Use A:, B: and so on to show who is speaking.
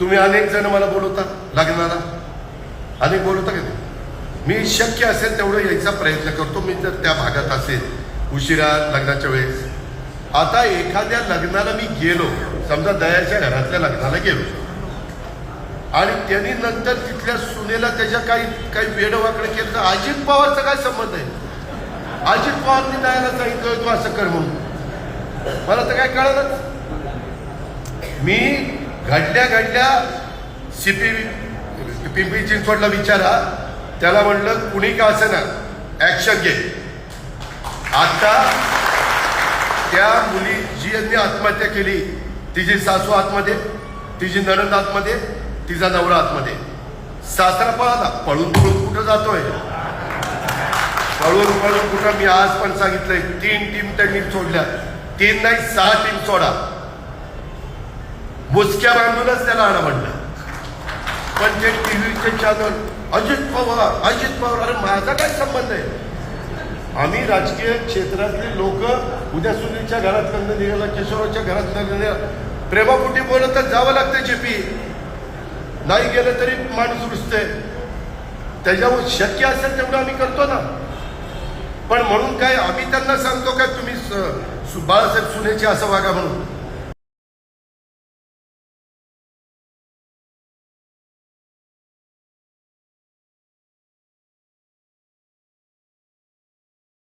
A: तुम्ही अनेक जण मला बोलवता लग्नाला. अनेक बोलवता का मी शक्य असेल तेवढं यायचा प्रयत्न करतो मी जर त्या भागात असेल उशिरा लग्नाच्या वेळेस. आता एखाद्या लग्नाला मी गेलो समजा दयाच्या घरातल्या लग्नाला गेलो. आणि त्यांनी नंतर तिथल्या सुनेला त्याच्या काही काही वेडवाकडे केलं तर अजित पवारचा काय संबंध आहे? अजित पवारनी दयाला सांगितलं तू असं कर म्हणून. मला तर काय कळलंच. मी घडल्या घडल्या सीपी पिंपरी चिंचवडला विचारा. त्याला म्हणलं कुणी का असे ना ऍक्शन घे. आता त्या मुली जी यांनी आत्महत्या केली तिची सासू आतमध्ये तिची नणंद आतमध्ये तिचा नवरा आतमध्ये. सासरा पळाला पळून पळून कुठं जातोय? पळून पळून कुठं? मी आज पण सांगितलंय तीन टीम त्यांनी सोडल्या. तीन नाही सहा टीम सोडा. मुसक्या बांधूनच त्याला आणा म्हणलं. पण ते टीव्हीचे चॅनल अजित पवार अजित पवार अरे माझा काय संबंध आहे? आम्ही राजकीय क्षेत्रातले लोक उद्या सुनीलच्या घरात लग्न निघाला किशोराच्या घरात प्रेमापुटी निघाला तर जावं लागतं जेपी नाही गेलं तरी माणूस रुजते त्याच्यावर शक्य असेल तेवढं आम्ही करतो ना. पण म्हणून काय आम्ही त्यांना सांगतो काय तुम्ही स- बाळासाहेब सुनेचे असं वागा म्हणून?